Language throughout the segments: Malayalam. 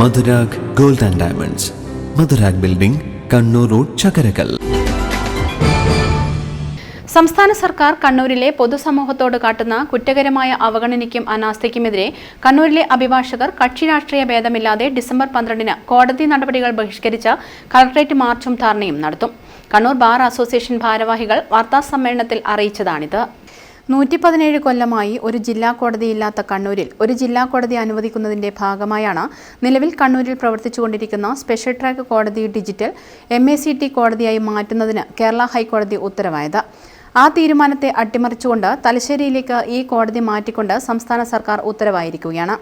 Madhurag gold and diamonds. Madhurag building Kannur road Chakkarakkal. സംസ്ഥാന സർക്കാർ കണ്ണൂരിലെ പൊതുസമൂഹത്തോട് കാട്ടുന്ന കുറ്റകരമായ അവഗണനയ്ക്കും അനാസ്ഥയ്ക്കുമെതിരെ കണ്ണൂരിലെ അഭിഭാഷകർ കക്ഷി രാഷ്ട്രീയ ഭേദമില്ലാതെ ഡിസംബർ പന്ത്രണ്ടിന് കോടതി നടപടികൾ ബഹിഷ്കരിച്ച കളക്ടറേറ്റ് മാർച്ചും ധാരണയും നടത്തും. കണ്ണൂർ ബാർ അസോസിയേഷൻ ഭാരവാഹികൾ വാർത്താസമ്മേളനത്തിൽ അറിയിച്ചതാണിത്. നൂറ്റി പതിനേഴ് കൊല്ലമായി ഒരു ജില്ലാ കോടതിയില്ലാത്ത കണ്ണൂരിൽ ഒരു ജില്ലാ കോടതി അനുവദിക്കുന്നതിന്റെ ഭാഗമായാണ് നിലവിൽ കണ്ണൂരിൽ പ്രവർത്തിച്ചുകൊണ്ടിരിക്കുന്ന സ്പെഷ്യൽ ട്രാക്ക് കോടതി digital M A C T കോടതിയായി മാറ്റുന്നതിന് കേരള ഹൈക്കോടതി ഉത്തരവായത്. ആ തീരുമാനത്തെ അട്ടിമറിച്ചുകൊണ്ട് തലശ്ശേരിയിലേക്ക് ഈ കോടതി മാറ്റിക്കൊണ്ട് സംസ്ഥാന സർക്കാർ ഉത്തരവായിരിക്കുകയാണ്.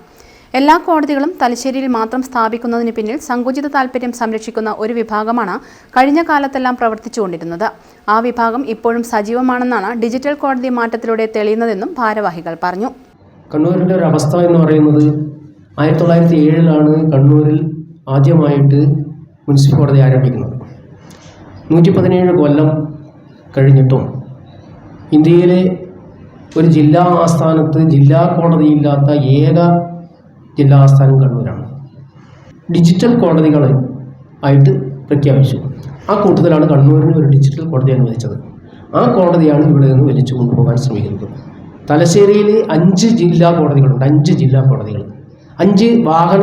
എല്ലാ കോടതികളും തലശ്ശേരിയിൽ മാത്രം സ്ഥാപിക്കുന്നതിന് പിന്നിൽ സങ്കുചിത താൽപ്പര്യം സംരക്ഷിക്കുന്ന ഒരു വിഭാഗമാണ് കഴിഞ്ഞ കാലത്തെല്ലാം പ്രവർത്തിച്ചുകൊണ്ടിരുന്നത്. ആ വിഭാഗം ഇപ്പോഴും സജീവമാണെന്നാണ് ഡിജിറ്റൽ കോടതി മാറ്റത്തിലൂടെ തെളിയുന്നതെന്നും ഭാരവാഹികൾ പറഞ്ഞു. കണ്ണൂരിന്റെ ഒരു അവസ്ഥ എന്ന് പറയുന്നത് ആയിരത്തി തൊള്ളായിരത്തി ഏഴിലാണ് കണ്ണൂരിൽ ആദ്യമായിട്ട് മുനിസിപ്പൽ കോടതി ആരംഭിക്കുന്നത്. നൂറ്റി പതിനേഴ് കൊല്ലം കഴിഞ്ഞിട്ടും ഇന്ത്യയിലെ ഒരു ജില്ലാ ആസ്ഥാനത്ത് ജില്ലാ കോടതിയില്ലാത്ത ഏക ജില്ലാ ആസ്ഥാനം കണ്ണൂരാണ് ഡിജിറ്റൽ കോടതികൾ ആയിട്ട് പ്രഖ്യാപിച്ചു. ആ കൂട്ടത്തിലാണ് കണ്ണൂരിന് ഒരു ഡിജിറ്റൽ കോടതി അനുവദിച്ചത്. ആ കോടതിയാണ് ഇവിടെ നിന്ന് വലിച്ചു കൊണ്ടുപോകാൻ ശ്രമിക്കുന്നത്. തലശ്ശേരിയിൽ അഞ്ച് ജില്ലാ കോടതികളുണ്ട്. അഞ്ച് ജില്ലാ കോടതികൾ. അഞ്ച് വാഹന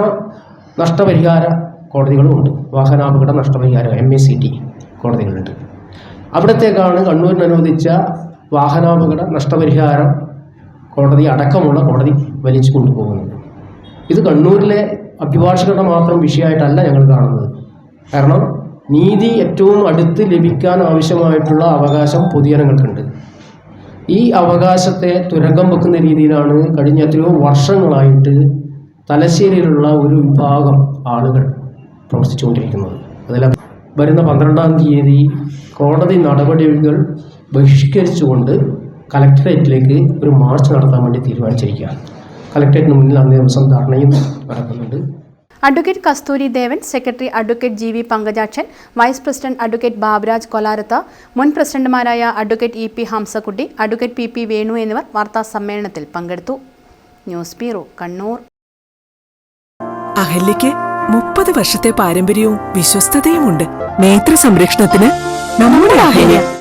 നഷ്ടപരിഹാര കോടതികളുമുണ്ട് വാഹനാപകട നഷ്ടപരിഹാര എം എ സി ടി കോടതികളുണ്ട്. അവിടത്തേക്കാണ് കണ്ണൂരിന് അനുവദിച്ച വാഹനാപകട നഷ്ടപരിഹാരം കോടതി അടക്കമുള്ള കോടതി വലിച്ചു കൊണ്ടുപോകുന്നത്. ഇത് കണ്ണൂരിലെ അഭിഭാഷകരുടെ മാത്രം വിഷയമായിട്ടല്ല ഞങ്ങൾ കാണുന്നത്. കാരണം നീതി ഏറ്റവും അടുത്ത് ലഭിക്കാൻ ആവശ്യമായിട്ടുള്ള അവകാശം പൊതുജനങ്ങൾക്കുണ്ട് ഈ അവകാശത്തെ തുരങ്കം വെക്കുന്ന രീതിയിലാണ് കഴിഞ്ഞ എത്രയോ വർഷങ്ങളായിട്ട് തലശ്ശേരിയിലുള്ള ഒരു വിഭാഗം ആളുകൾ പ്രവർത്തിച്ചുകൊണ്ടിരിക്കുന്നത്. അതിൽ വരുന്ന പന്ത്രണ്ടാം തീയതി കോടതി നടപടികൾ ബഹിഷ്കരിച്ചുകൊണ്ട് കലക്ടറേറ്റിലേക്ക് ഒരു മാർച്ച് നടത്താൻ വേണ്ടി തീരുമാനിച്ചിരിക്കുകയാണ്. കലക്ടറേറ്റിന് മുന്നിൽ അന്നേ ദിവസം ധർണയും നടക്കുന്നുണ്ട്. Advocate Kasthuri Devan secretary advocate G V Pankajakshan vice president advocate Baburaj Kolarath മുൻ പ്രസിഡന്റുമാരായ advocate E P Hamsakutty advocate P P Venu എന്നിവർ വാർത്താ സമ്മേളനത്തിൽ പങ്കെടുത്തു. News bureau Kannur. അഹല്യയ്ക്ക് മുപ്പത് വർഷത്തെ പാരമ്പര്യവും വിശ്വസ്തതയുമുണ്ട്. നേത്ര സംരക്ഷണത്തിന് നമ്മുടെ അഹല്യ.